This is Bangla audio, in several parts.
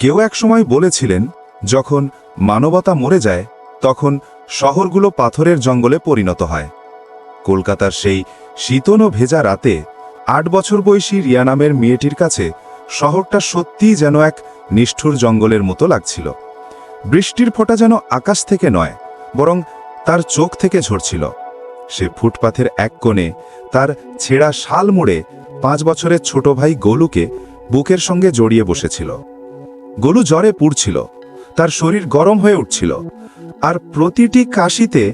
কেউ একসময় বলেছিলেন, যখন মানবতা মরে যায়, তখন শহরগুলো পাথরের জঙ্গলে পরিণত হয়। কলকাতার সেই শীতন ও ভেজা রাতে আট বছর বয়সী রিয়া নামের মেয়েটির কাছে শহরটা সত্যিই যেন এক নিষ্ঠুর জঙ্গলের মতো লাগছিল। বৃষ্টির ফোঁটা যেন আকাশ থেকে নয়, বরং তার চোখ থেকে ঝরছিল। সে ফুটপাথের এক কোণে তার ছেঁড়া শাল মুড়ে পাঁচ বছরের ছোট ভাই গোলুকে বুকের সঙ্গে জড়িয়ে বসেছিল। গোলু জ্বরে পুড়ছিল, তার শরীর গরম হয়ে উঠছিল, আর প্রতিটি কাশিতে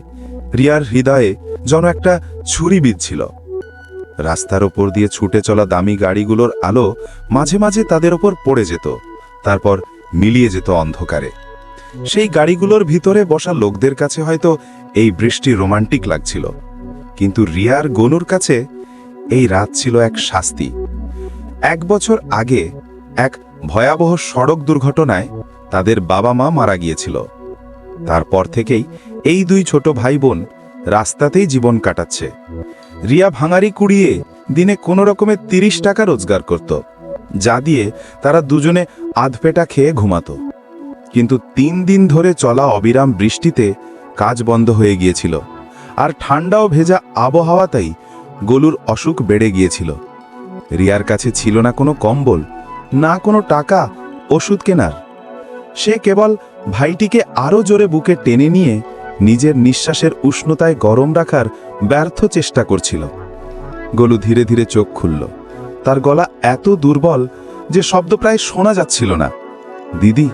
রিয়ার হৃদয়ে যেন একটা ছুরি বিঁধছিল। রাস্তার ওপর দিয়ে ছুটে চলা দামি গাড়িগুলোর আলো মাঝে মাঝে তাদের ওপর পড়ে যেত, তারপর মিলিয়ে যেত অন্ধকারে। সেই গাড়িগুলোর ভিতরে বসা লোকদের কাছে হয়তো এই বৃষ্টি রোমান্টিক লাগছিল, কিন্তু রিয়ার গনুর কাছে এই রাত ছিল এক শাস্তি। এক বছর আগে এক ভয়াবহ সড়ক দুর্ঘটনায় তাদের বাবা মা মারা গিয়েছিল। তারপর থেকেই এই দুই ছোট ভাই বোন রাস্তাতেই জীবন কাটাচ্ছে। রিয়া ভাঙারি কুড়িয়ে দিনে কোনো রকমে তিরিশ টাকা রোজগার করত, যা দিয়ে তারা দুজনে আধপেটা খেয়ে ঘুমাত। কিন্তু তিন দিন ধরে চলা অবিরাম বৃষ্টিতে কাজ বন্ধ হয়ে গিয়েছিল আর ঠান্ডা ও ভেজা আবহাওয়াতেই গলুর অসুখ বেড়ে গিয়েছিল। রিয়ার কাছে ছিল না কোনো কম্বল না কোনো টাকা ওষুধ কেনার। সে কেবল ভাইটিকে আরও জোরে বুকে টেনে নিয়ে নিজের নিঃশ্বাসের উষ্ণতায় গরম রাখার ব্যর্থ চেষ্টা করছিল। গলু ধীরে ধীরে চোখ খুলল। তার গলা এত দুর্বল যে শব্দ প্রায় শোনা যাচ্ছিল না। দিদি,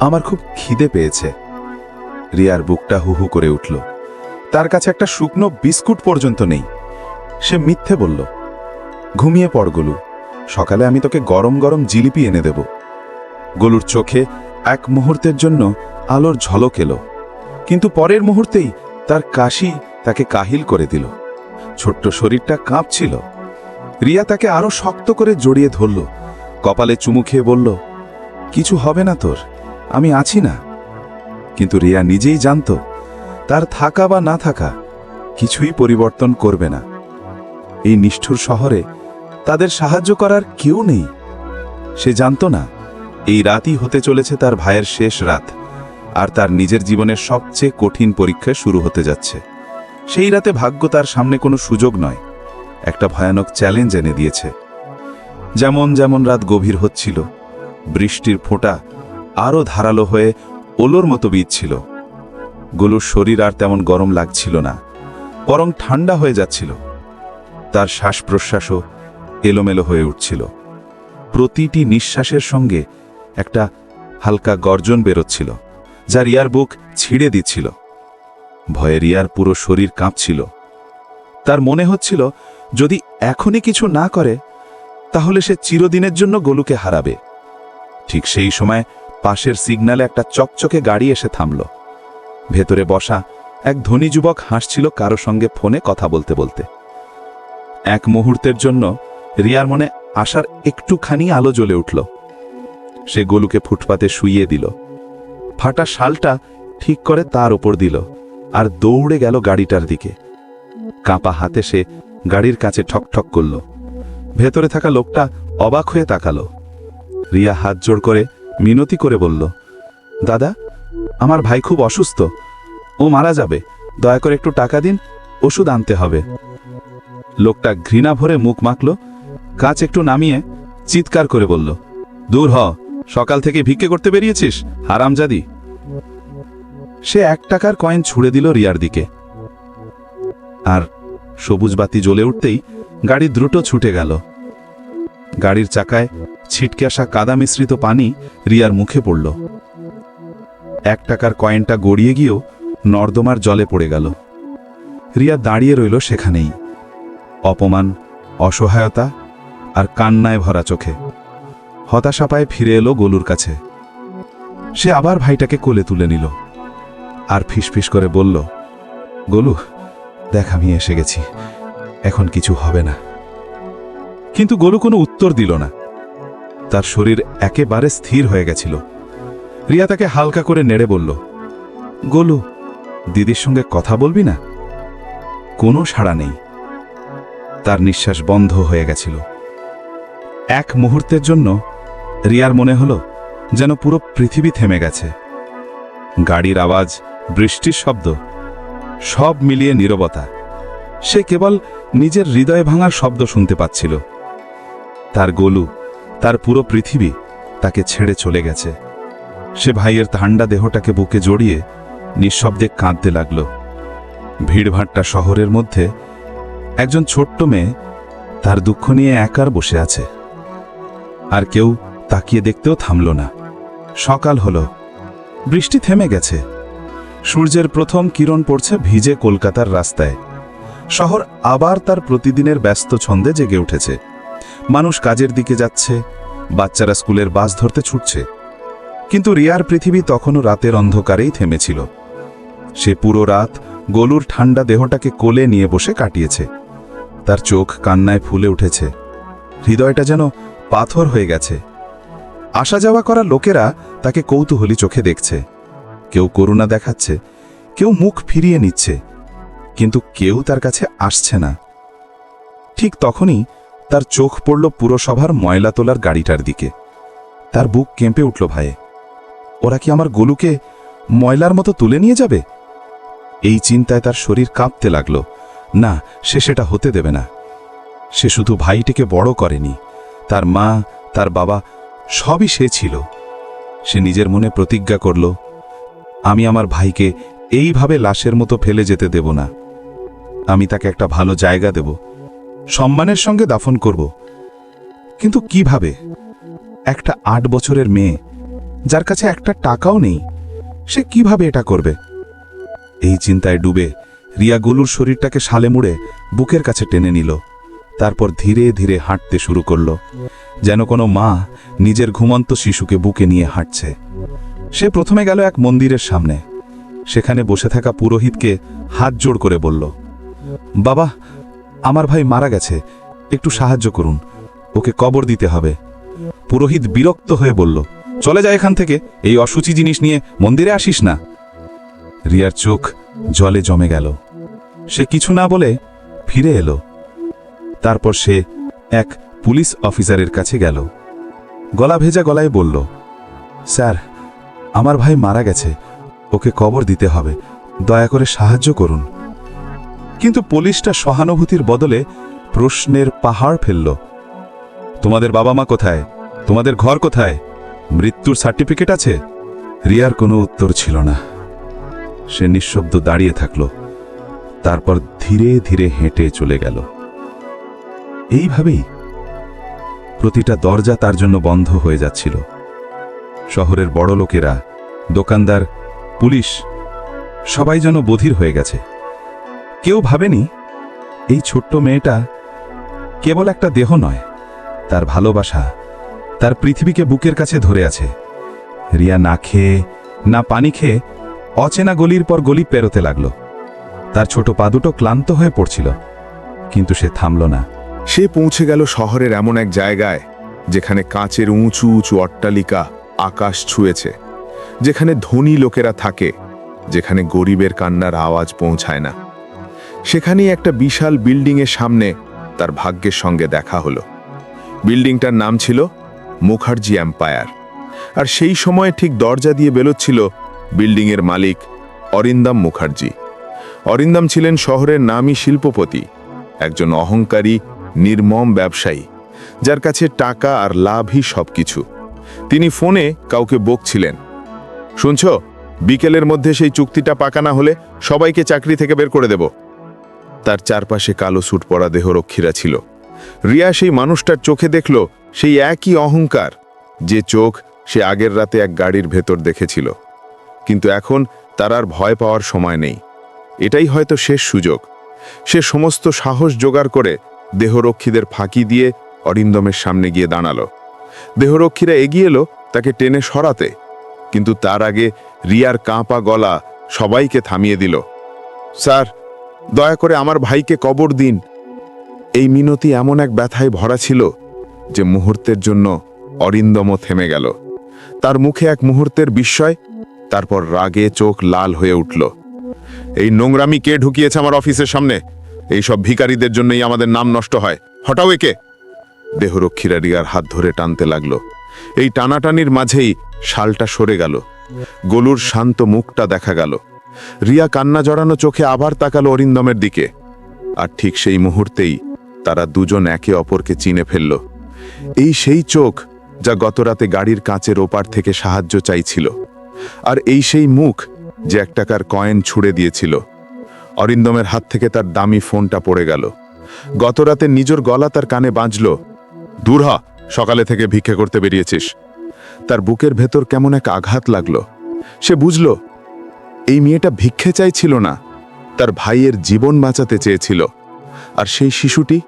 আমার খুব খিদে পেয়েছে। রিয়ার বুকটা হু হু করে উঠল। তার কাছে একটা শুকনো বিস্কুট পর্যন্ত নেই। সে মিথ্যে বলল। ঘুমিয়ে পড় গলু। সকালে আমি তোকে গরম গরম জিলিপি এনে দেব। গলুর চোখে এক মুহূর্তের জন্য আলোর ঝলক এলো, কিন্তু পরের মুহূর্তেই তার কাশি তাকে কাহিল করে দিল। ছোট্ট শরীরটা কাঁপছিল। রিয়া তাকে আরও শক্ত করে জড়িয়ে ধরল। কপালে চুমু খেয়ে বলল, কিছু হবে না তোর, আমি আছি না। কিন্তু রিয়া নিজেই জানত, তার থাকা বা না থাকা কিছুই পরিবর্তন করবে না। এই নিষ্ঠুর শহরে তাদের সাহায্য করার কেউ নেই। সে জানত না, এই রাতই হতে চলেছে তার ভাইয়ের শেষ রাত, আর তার নিজের জীবনের সবচেয়ে কঠিন পরীক্ষা শুরু হতে যাচ্ছে। সেই রাতে ভাগ্য তার সামনে কোনো সুযোগ নয়, একটা ভয়ানক চ্যালেঞ্জ এনে দিয়েছে। যেমন যেমন রাত গভীর হচ্ছিল, বৃষ্টির ফোঁটা আরও ধারালো হয়ে ওলোর মতো বিচ্ছিল গোলুর শরীর আর তেমন গরম লাগছিল না, বরং ঠান্ডা হয়ে যাচ্ছিল। তার শ্বাস প্রশ্বাসও এলোমেলো হয়ে উঠছিল। প্রতিটি নিঃশ্বাসের সঙ্গে একটা হালকা গর্জন বেরোচ্ছিল যা রিয়ার বুক ছিঁড়ে দিচ্ছিল। ভয়ে রিয়ার পুরো শরীর কাঁপছিল। তার মনে হচ্ছিল, যদি এখনই কিছু না করে, তাহলে সে চিরদিনের জন্য গোলুকে হারাবে। ঠিক সেই সময় পাশের সিগন্যালে একটা চকচকে গাড়ি এসে থামল। ভেতরে বসা এক ধনী যুবক হাসছিল কারও সঙ্গে ফোনে কথা বলতে বলতে। এক মুহূর্তের জন্য রিয়ার মনে আসার একটুখানি আলো জ্বলে উঠল। সে গোলুকে ফুটপাতে শুইয়ে দিল। ফাটা শালটা ঠিক করে তার ওপর দিল আর দৌড়ে গেল গাড়িটার দিকে। কাঁপা হাতে সে গাড়ির কাছে ঠকঠক করল। ভেতরে থাকা লোকটা অবাক হয়ে তাকালো। রিয়া হাত জোড় করে মিনতি করে বলল, দাদা, আমার ভাই খুব অসুস্থ। ও মারা যাবে। দয়া করে একটু টাকা দিন, ওষুধ আনতে হবে। লোকটা ঘৃণা ভরে মুখ মাখল কাজ একটু নামিয়ে চিৎকার করে বলল, দূর হ, সকাল থেকে ভিক্ষে করতে বেরিয়েছিস, হারামজাদি? সে এক টাকার কয়েন ছুড়ে দিল রিয়ার দিকে। আর সবুজ বাতি জ্বলে উঠতেই গাড়ি দ্রুত ছুটে গেল। গাড়ির চাকায় ছিটকে আসা কাদা মিশ্রিত পানি রিয়ার মুখে পড়ল। এক টাকার কয়েনটা গড়িয়ে গিয়েও নর্দমার জলে পড়ে গেল। রিয়া দাঁড়িয়ে রইল সেখানেই। অপমান, অসহায়তা আর কান্নায় ভরা চোখে। হতাশা পায়ে ফিরে এলো গোলুর কাছে। সে আবার ভাইটাকে কোলে তুলে নিল আর ফিসফিস করে বলল, গোলু, দেখ আমি এসে গেছি। এখন কিছু হবে না। কিন্তু গোলু কোনো উত্তর দিল না। তার শরীর একেবারে স্থির হয়ে গেছিল। রিয়া তাকে হালকা করে নেড়ে বলল, গোলু, দিদির সঙ্গে কথা বলবি না? কোনো সাড়া নেই। তার নিঃশ্বাস বন্ধ হয়ে গেছিল। এক মুহূর্তের জন্য রিয়ার মনে হলো যেন পুরো পৃথিবী থেমে গেছে। গাড়ির আওয়াজ, বৃষ্টির শব্দ, সব মিলিয়ে নীরবতা। সে কেবল নিজের হৃদয় ভাঙার শব্দ শুনতে পাচ্ছিল। তার গোলু, তার পুরো পৃথিবী তাকে ছেড়ে চলে গেছে। সে ভাইয়ের ঠান্ডা দেহটাকে বুকে জড়িয়ে নিঃশব্দে কাঁদতে লাগল। ভিড়ভাট্টা শহরের মধ্যে একজন ছোট্ট মেয়ে তার দুঃখ নিয়ে একার বসে আছে। আর কেউ তাকিয়ে দেখতেও থামল না। সকাল হলো। বৃষ্টি থেমে গেছে। সূর্যের প্রথম কিরণ পড়ছে ভিজে কলকাতার রাস্তায়। শহর আবার তার প্রতিদিনের ব্যস্ত ছন্দে জেগে উঠেছে। মানুষ কাজের দিকে যাচ্ছে, বাচ্চারা স্কুলের বাস ধরতে ছুটছে। কিন্তু রিয়ার পৃথিবী তখনও রাতের অন্ধকারেই থেমেছিল। সে পুরো রাত গলুর ঠান্ডা দেহটাকে কোলে নিয়ে বসে কাটিয়েছে। তার চোখ কান্নায় ফুলে উঠেছে। হৃদয়টা যেন পাথর হয়ে গেছে। আসা যাওয়া করা লোকেরা তাকে কৌতূহলী চোখে দেখছে। কেউ করুণা দেখাচ্ছে, কেউ মুখ ফিরিয়ে নিচ্ছে, কিন্তু কেউ তার কাছে আসছে না। ঠিক তখনই তার চোখ পড়ল পুরসভার ময়লা তোলার গাড়িটার দিকে। তার বুক কেঁপে উঠল ভাইয়ে ওরা কি আমার গোলুকে ময়লার মতো তুলে নিয়ে যাবে? এই চিন্তায় তার শরীর কাঁপতে লাগল। না, সে সেটা হতে দেবে না। সে শুধু ভাইটিকে বড় করেনি। তার মা, তার বাবা, সবই সে ছিল। সে নিজের মনে প্রতিজ্ঞা করল, আমি আমার ভাইকে এইভাবে লাশের মতো ফেলে যেতে দেব না। আমি তাকে একটা ভালো জায়গা দেব, সম্মানের সঙ্গে দাফন করব। কিন্তু কীভাবে? একটা আট বছরের মেয়ে, যার কাছে একটা টাকাও নেই, সে কীভাবে এটা করবে? এই চিন্তায় ডুবে রিয়া গলুর শরীরটাকে সালে মুড়ে বুকের কাছে টেনে নিল। তারপর ধীরে ধীরে হাঁটতে শুরু করল, যেন কোনো মা নিজের ঘুমন্ত শিশুকে বুকে নিয়ে হাঁটছে। সে প্রথমে গেল এক মন্দিরের সামনে। সেখানে বসে থাকা পুরোহিতকে হাত জোড় করে বলল, বাবা, আমার ভাই মারা গেছে, একটু সাহায্য করুন, ওকে কবর দিতে হবে। পুরোহিত বিরক্ত হয়ে বলল, চলে যায় এখান থেকে, এই অসুচি জিনিস নিয়ে মন্দিরে আসিস না। রিয়ার চোখ জলে জমে গেল। সে কিছু না বলে ফিরে এলো। তারপর সে এক পুলিশ অফিসারের কাছে গেল। গলা ভেজা গলায় বলল, স্যার, আমার ভাই মারা গেছে। ওকে কবর দিতে হবে। দয়া করে সাহায্য করুন। কিন্তু পুলিশটা সহানুভূতির বদলে প্রশ্নের পাহাড় ফেলল। তোমাদের বাবা মা কোথায়? তোমাদের ঘর কোথায়? মৃত্যুর সার্টিফিকেট আছে? রিয়ার কোনো উত্তর ছিল না। সে নিঃশব্দ দাঁড়িয়ে থাকল। তারপর ধীরে ধীরে হেঁটে চলে গেল। এইভাবেই প্রতিটা দরজা তার জন্য বন্ধ হয়ে যাচ্ছিল। শহরের বড় লোকেরা, দোকানদার, পুলিশ, সবাই যেন বধির হয়ে গেছে। কেউ ভাবেনি, এই ছোট্ট মেয়েটা কেবল একটা দেহ নয়, তার ভালোবাসা, তার পৃথিবীকে বুকের কাছে ধরে আছে। রিয়া না খেয়ে, না পানি খেয়ে অচেনা গলির পর গলি পেরোতে লাগল। তার ছোট পা দুটো ক্লান্ত হয়ে পড়ছিল, কিন্তু সে থামল না। সে পৌঁছে গেল শহরের এমন এক জায়গায়, যেখানে কাঁচের উঁচু উঁচু অট্টালিকা আকাশ ছুঁয়েছে, যেখানে ধনী লোকেরা থাকে, যেখানে গরিবের কান্নার আওয়াজ পৌঁছায় না। সেখানেই একটা বিশাল বিল্ডিংয়ের সামনে তার ভাগ্যের সঙ্গে দেখা হলো। বিল্ডিংটার নাম ছিল মুখার্জি এম্পায়ার। আর সেই সময়ে ঠিক দরজা দিয়ে বেরোচ্ছিল বিল্ডিংয়ের মালিক অরিন্দম মুখার্জি। অরিন্দম ছিলেন শহরের নামী শিল্পপতি, একজন অহংকারী নির্মম ব্যবসায়ী, যার কাছে টাকা আর লাভই সবকিছু। তিনি ফোনে কাউকে বকছিলেন। শুনছ, বিকেলের মধ্যে সেই চুক্তিটা পাকা না হলে সবাইকে চাকরি থেকে বের করে দেব। তার চারপাশে কালো স্যুট পরা দেহরক্ষীরা ছিল। রিয়া সেই মানুষটার চোখে দেখল সেই একই অহংকার, যে চোখ সে আগের রাতে এক গাড়ির ভেতর দেখেছিল। কিন্তু এখন তার আর ভয় পাওয়ার সময় নেই। এটাই হয়তো শেষ সুযোগ। সে সমস্ত সাহস জোগাড় করে দেহরক্ষীদের ফাঁকি দিয়ে অরিন্দমের সামনে গিয়ে দাঁড়াল। দেহরক্ষীরা এগিয়ে এলো তাকে টেনে সরাতে, কিন্তু তার আগে রিয়ার কাঁপা গলা সবাইকে থামিয়ে দিল। স্যার, দয়া করে আমার ভাইকে কবর দিন। এই মিনতি এমন এক ব্যথায় ভরা ছিল যে মুহূর্তের জন্য অরিন্দমও থেমে গেল। তার মুখে এক মুহূর্তের বিস্ময়, তারপর রাগে চোখ লাল হয়ে উঠল। এই নোংরামি কে ঢুকিয়েছে আমার অফিসের সামনে? এই সব ভিকারীদের জন্যই আমাদের নাম নষ্ট হয়। হটাও একে? দেহরক্ষীরা রিয়ার হাত ধরে টানতে লাগল। এই টানাটানির মাঝেই শালটা সরে গেল। গলুর শান্ত মুখটা দেখা গেল। রিয়া কান্না জড়ানো চোখে আবার তাকালো অরিন্দমের দিকে। আর ঠিক সেই মুহূর্তেই তারা দুজন একে অপরকে চিনে ফেলল। এই সেই চোখ যা গতরাতে গাড়ির কাঁচের ওপার থেকে সাহায্য চাইছিল। আর এই সেই মুখ যে এক টাকার কয়েন ছুড়ে দিয়েছিল। অরিন্দমের হাত থেকে তার দামি ফোনটা পড়ে গেল। গতরাতে নিজের গলা তার কানে বাজল, দূর হ, সকালে থেকে ভিক্ষে করতে বেরিয়েছিস। তার বুকের ভেতর কেমন এক আঘাত লাগল। সে বুঝল, এই মেয়েটা ভিক্ষে চাইছিল না, তার ভাইয়ের জীবন বাঁচাতে চেয়েছিল, আর সেই শিশুটি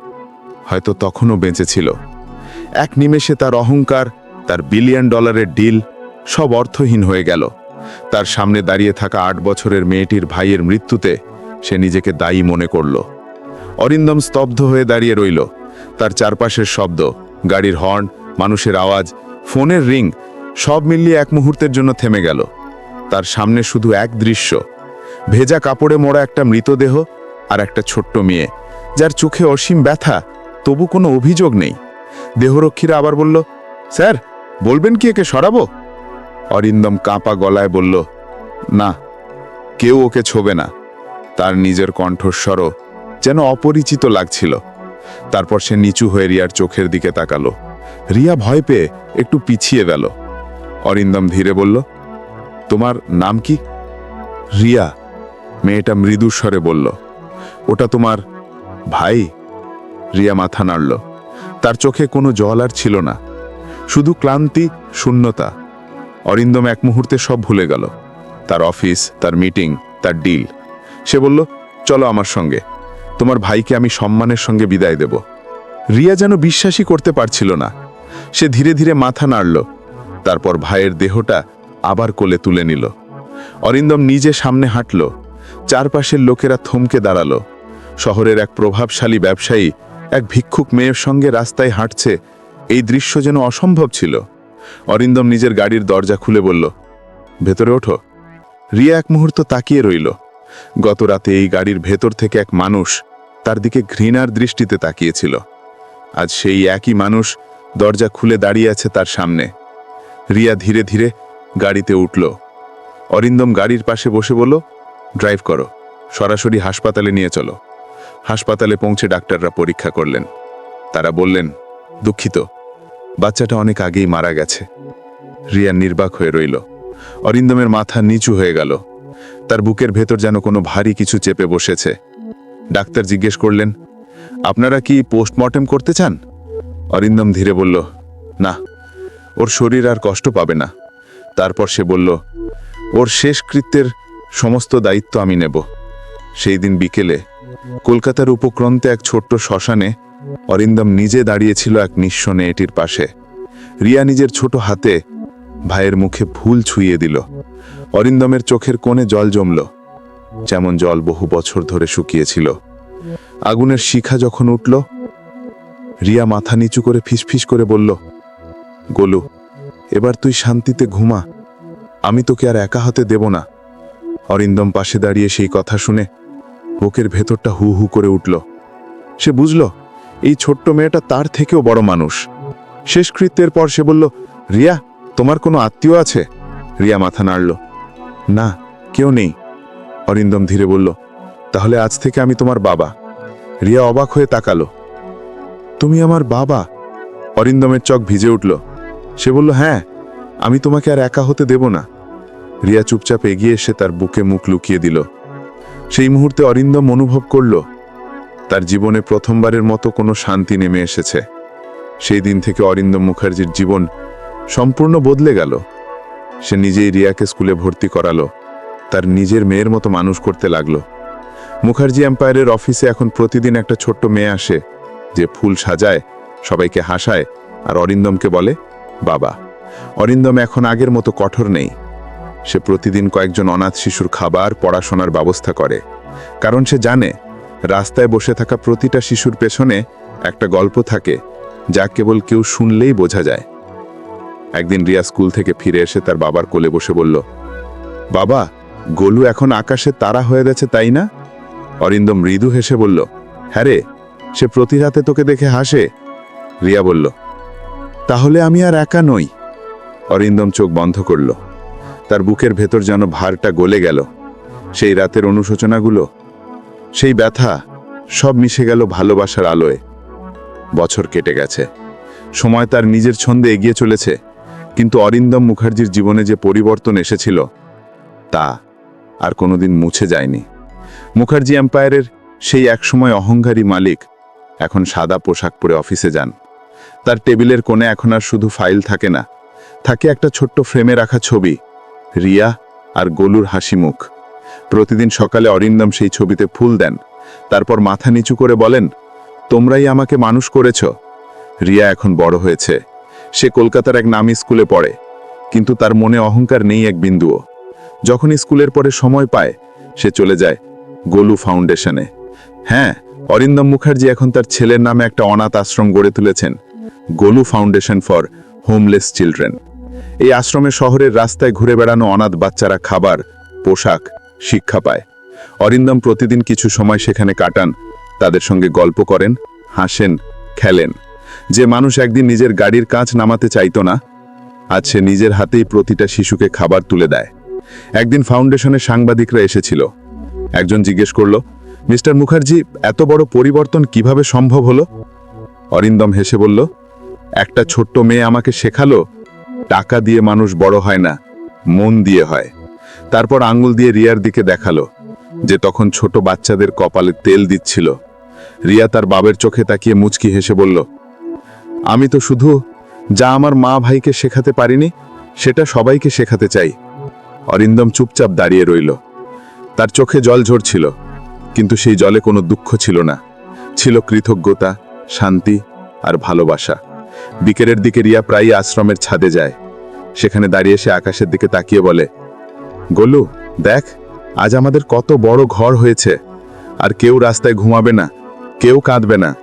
হয়তো তখনও বেঁচে ছিল এক নিমেষে তার অহংকার, তার বিলিয়ন ডলারের ডিল সব অর্থহীন হয়ে গেল। তার সামনে দাঁড়িয়ে থাকা আট বছরের মেয়েটির ভাইয়ের মৃত্যুতে সে নিজেকে দায়ী মনে করল। অরিন্দম স্তব্ধ হয়ে দাঁড়িয়ে রইল। তার চারপাশের শব্দ, গাড়ির হর্ন, মানুষের আওয়াজ, ফোনের রিং, সব মিলিয়ে এক মুহূর্তের জন্য থেমে গেল। তার সামনে শুধু এক দৃশ্য, ভেজা কাপড়ে মোড়া একটা মৃতদেহ আর একটা ছোট্ট মেয়ে, যার চোখে অসীম ব্যথা, তবু কোনো অভিযোগ নেই। দেহরক্ষীরা আবার বলল, স্যার, বলবেন কি একে সরাবো? অরিন্দম কাঁপা গলায় বলল, না, কেউ ওকে ছোবে না। তার নিজের কণ্ঠস্বরও যেন অপরিচিত লাগছিল। তারপর সে নিচু হয়ে রিয়ার চোখের দিকে তাকালো। রিয়া ভয় পেয়ে একটু পিছিয়ে গেল। অরিন্দম ধীরে বলল, তোমার নাম কি? রিয়া, মেয়েটা মৃদু স্বরে বলল। ওটা তোমার ভাই? রিয়া মাথা নাড়ল। তার চোখে কোনো জল আর ছিল না। শুধু ক্লান্তি, শূন্যতা। অরিন্দম এক মুহূর্তে সব ভুলে গেল। তার অফিস, তার মিটিং, তার ডিল। সে বলল, চলো আমার সঙ্গে। তোমার ভাইকে আমি সম্মানের সঙ্গে বিদায় দেব। রিয়া যেন বিশ্বাসই করতে পারছিল না। সে ধীরে ধীরে মাথা নাড়ল। তারপর ভাইয়ের দেহটা আবার কোলে তুলে নিল। অরিন্দম নিজে সামনে হাঁটল। চারপাশের লোকেরা থমকে দাঁড়াল। শহরের এক প্রভাবশালী ব্যবসায়ী, এক ভিক্ষুক মেয়ের সঙ্গে রাস্তায় হাঁটছে। এই দৃশ্য যেন অসম্ভব ছিল। অরিন্দম নিজের গাড়ির দরজা খুলে বলল, ভেতরে ওঠো। রিয়া এক মুহূর্ত তাকিয়ে রইল। গত রাতে এই গাড়ির ভেতর থেকে এক মানুষ তার দিকে ঘৃণার দৃষ্টিতে তাকিয়েছিল। আজ সেই একই মানুষ দরজা খুলে দাঁড়িয়ে আছে তার সামনে। রিয়া ধীরে ধীরে গাড়িতে উঠল। অরিন্দম গাড়ির পাশে বসে বলল, ড্রাইভ করো। সরাসরি হাসপাতালে নিয়ে চলো। হাসপাতালে পৌঁছে ডাক্তাররা পরীক্ষা করলেন। তারা বললেন, দুঃখিত, বাচ্চাটা অনেক আগেই মারা গেছে। রিয়া নির্বাক হয়ে রইল। অরিন্দমের মাথা নিচু হয়ে গেল। তার বুকের ভেতর যেন কোনো ভারী কিছু চেপে বসেছে। ডাক্তার জিজ্ঞেস করলেন, আপনারা কি পোস্টমর্টেম করতে চান? অরিন্দম ধীরে বলল, না, ওর শরীর আর কষ্ট পাবে না। তারপর সে বলল, ওর শেষ কৃত্যের সমস্ত দায়িত্ব আমি নেব। সেই দিন বিকেলে কলকাতার উপক্রান্তে এক ছোট্ট শ্মশানে অরিন্দম নিজে দাঁড়িয়েছিল এক নিঃস্বনে এটির পাশে। রিয়া নিজের ছোট হাতে ভাইয়ের মুখে ফুল ছুঁয়ে দিল। অরিন্দমের চোখের কোণে জল জমল, যেমন জল বহু বছর ধরে শুকিয়েছিল। আগুনের শিখা যখন উঠল, রিয়া মাথা নিচু করে ফিসফিস করে বলল, গোলু, এবার তুই শান্তিতে ঘুমা, আমি তোকে আর একা হাতে দেব না। অরিন্দম পাশে দাঁড়িয়ে সেই কথা শুনে বুকের ভেতরটা হু হু করে উঠল। সে বুঝল, এই ছোট্ট মেয়েটা তার থেকেও বড় মানুষ। শেষকৃত্যের পর সে বলল, রিয়া, তোমার কোনো আত্মীয় আছে? রিয়া মাথা নাড়ল। না, কেউ নেই, অরিন্দম ধীরে বলল। তাহলে আজ থেকে আমি তোমার বাবা। রিয়া অবাক হয়ে তাকালো। তুমি আমার বাবা? অরিন্দমের চোখ ভিজে উঠল। সে বলল হ্যাঁ আমি তোমাকে আর একা হতে দেব না। রিয়া চুপচাপ এগিয়ে এসে তার বুকে মুখ লুকিয়ে দিল। সেই মুহূর্তে অরিন্দম অনুভব করল, তার জীবনে প্রথমবারের মতো কোনো শান্তি নেমে এসেছে। সেই দিন থেকে অরিন্দম মুখার্জির জীবন সম্পূর্ণ বদলে গেল। সে নিজেই রিয়াকে স্কুলে ভর্তি করালো। তার নিজের মেয়ের মতো মানুষ করতে লাগল। মুখার্জি এম্পায়ারের অফিসে এখন প্রতিদিন একটা ছোট্ট মেয়ে আসে, যে ফুল সাজায়, সবাইকে হাসায়, আর অরিন্দমকে বলে, বাবা, অরিন্দম এখন আগের মতো কঠোর নেই। সে প্রতিদিন কয়েকজন অনাথ শিশুর খাবার, পড়াশোনার ব্যবস্থা করে। কারণ সে জানে, রাস্তায় বসে থাকা প্রতিটা শিশুর পেছনে একটা গল্প থাকে, যা কেবল কেউ শুনলেই বোঝা যায়। একদিন রিয়া স্কুল থেকে ফিরে এসে তার বাবার কোলে বসে বলল, বাবা, গোলু এখন আকাশে তারা হয়ে গেছে, তাই না? অরিন্দম মৃদু হেসে বলল হ্যাঁ রে, সে প্রতি রাতে তোকে দেখে হাসে। রিয়া বলল, তাহলে আমি আর একা নই। অরিন্দম চোখ বন্ধ করল। তার বুকের ভেতর যেন ভারটা গলে গেল। সেই রাতের অনুশোচনাগুলো, সেই ব্যথা, সব মিশে গেল ভালোবাসার আলোয়। বছর কেটে গেছে। সময় তার নিজের ছন্দে এগিয়ে চলেছে। কিন্তু অরিন্দম মুখার্জির জীবনে যে পরিবর্তন এসেছিল, তা আর কোনোদিন মুছে যায়নি। মুখার্জি এম্পায়ারের সেই একসময় অহংকারী মালিক এখন সাদা পোশাক পরে অফিসে যান। তার টেবিলের কোণে এখন আর শুধু ফাইল থাকে না, থাকে একটা ছোট্ট ফ্রেমে রাখা ছবি, রিয়া আর গোলুর হাসি মুখ। প্রতিদিন সকালে অরিন্দম সেই ছবিতে ফুল দেন, তারপর মাথা নিচু করে বলেন, তোমরাই আমাকে মানুষ করেছ। রিয়া এখন বড় হয়েছে। সে কলকাতার এক নামী স্কুলে পড়ে, কিন্তু তার মনে অহংকার নেই এক বিন্দুও। যখন স্কুলের পরে সময় পায়, সে চলে যায় গোলু ফাউন্ডেশনে। হ্যাঁ অরিন্দম মুখার্জি এখন তার ছেলের নামে একটা অনাথ আশ্রম গড়ে তুলেছেন, Golu foundation for homeless children. এই আশ্রমে শহরের রাস্তায় ঘুরে বেড়ানো অনাথ বাচ্চারা খাবার, পোশাক, শিক্ষা পায়। অরিন্দম প্রতিদিন কিছু সময় সেখানে কাটান, তাদের সঙ্গে গল্প করেন, হাসেন, খেলেন। যে মানুষ একদিন নিজের গাড়ির কাঁচ নামাতে চাইতো না, আজ সে নিজের হাতেই প্রতিটা শিশুকে খাবার তুলে দেয়। একদিন ফাউন্ডেশনের সাংবাদিকরা এসেছিল। একজন জিজ্ঞেস করল, মিস্টার মুখার্জি, এত বড় পরিবর্তন কীভাবে সম্ভব হলো? অরিন্দম হেসে বলল, একটা ছোট্ট মেয়ে আমাকে শেখালো, টাকা দিয়ে মানুষ বড় হয় না, মন দিয়ে হয়। তারপর আঙ্গুল দিয়ে রিয়ার দিকে দেখাল, যে তখন ছোট বাচ্চাদের কপালে তেল দিচ্ছিল। রিয়া তার বাবের চোখে তাকিয়ে মুচকি হেসে বলল আমি তো শুধু যা আমার মা ভাইকে শেখাতে পারিনি, সেটা সবাইকে শেখাতে চাই। অরিন্দম চুপচাপ দাঁড়িয়ে রইল। তার চোখে জল ঝরছিল, কিন্তু সেই জলে কোনো দুঃখ ছিল না। ছিল কৃতজ্ঞতা, শান্তি আর ভালোবাসা। বিকেলের দিকে রিয়া প্রায়ই আশ্রমের ছাদে যায়। সেখানে দাঁড়িয়ে সে আকাশের দিকে তাকিয়ে বলে, গোলু, দেখ, আজ আমাদের কত বড় ঘর হয়েছে। আর কেউ রাস্তায় ঘুমাবে না, কেউ কাঁদবে না।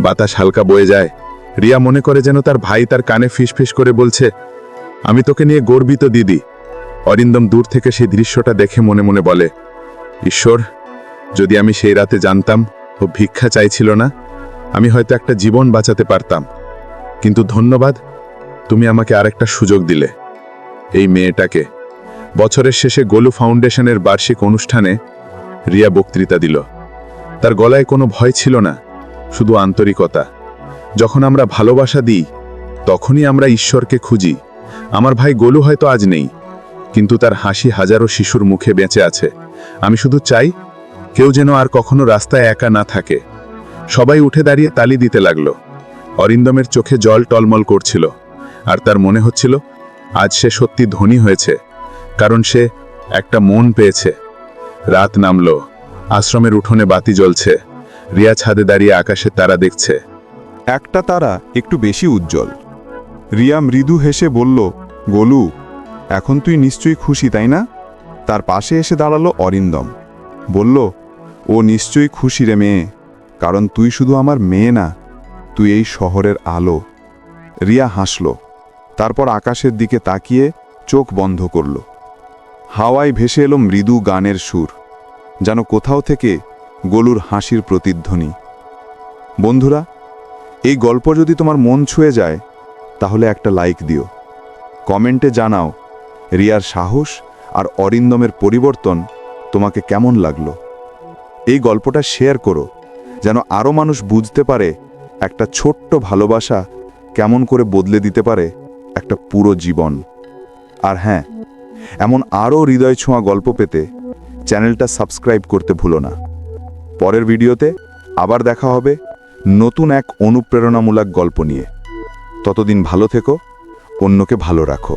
বাতাস হালকা বয়ে যায় রিয়া মনে করে যেন তার ভাই তার কানে ফিসফিস করে বলছে, আমি তোকে নিয়ে গর্বিত, দিদি। অরিন্দম দূর থেকে সেই দৃশ্যটা দেখে মনে মনে বলে, ঈশ্বর, যদি আমি সেই রাতে জানতাম, ও ভিক্ষা চাইছিল না, আমি হয়তো একটা জীবন বাঁচাতে পারতাম। কিন্তু ধন্যবাদ, তুমি আমাকে আরেকটা সুযোগ দিলে। এই মেয়েটাকে। বছরের শেষে গোলু ফাউন্ডেশনের বার্ষিক অনুষ্ঠানে রিয়া বক্তৃতা দিল। তার গলায় কোনো ভয় ছিল না, শুধু আন্তরিকতা। যখন আমরা ভালোবাসা দিই, তখনই আমরা ঈশ্বরকে খুঁজি। আমার ভাই গোলু হয়তো আজ নেই, কিন্তু তার হাসি হাজারো শিশুর মুখে বেঁচে আছে। আমি শুধু চাই, কেউ যেন আর কখনো রাস্তায় একা না থাকে। সবাই উঠে দাঁড়িয়ে তালি দিতে লাগল। অরিন্দমের চোখে জল টলমল করছিল, আর তার মনে হচ্ছিল, আজ সে সত্যি ধনী হয়েছে, কারণ সে একটা মন পেয়েছে। রাত নামলো, আশ্রমের উঠোনে বাতি জ্বলছে রিয়া ছাদে দাঁড়িয়ে আকাশে তারা দেখছে। একটা তারা একটু বেশি উজ্জ্বল। রিয়া মৃদু হেসে বলল, গোলু, এখন তুই নিশ্চয়ই খুশি, তাই না? তার পাশে এসে দাঁড়াল অরিন্দম। বলল, ও নিশ্চয়ই খুশি রে মেয়ে, কারণ তুই শুধু আমার মেয়ে না, তুই এই শহরের আলো। রিয়া হাসল, তারপর আকাশের দিকে তাকিয়ে চোখ বন্ধ করল। হাওয়ায় ভেসে এলো মৃদু গানের সুর, যেন কোথাও থেকে গোলুর হাসির প্রতিধ্বনি। বন্ধুরা এই গল্প যদি তোমার মন ছুঁয়ে যায়, তাহলে একটা লাইক দিও। কমেন্টে জানাও, রিয়ার সাহস আর অরিন্দমের পরিবর্তন তোমাকে কেমন লাগল? এই গল্পটা শেয়ার করো, যেন আরও মানুষ বুঝতে পারে একটা ছোট্ট ভালোবাসা কেমন করে বদলে দিতে পারে একটা পুরো জীবন। আর হ্যাঁ এমন আরও হৃদয় ছোঁয়া গল্প পেতে চ্যানেলটা সাবস্ক্রাইব করতে ভুলো না। পরের ভিডিওতে আবার দেখা হবে। নতুন এক অনুপ্রেরণামূলক গল্প নিয়ে। ততদিন ভালো থেকো অন্যকে ভালো রাখো।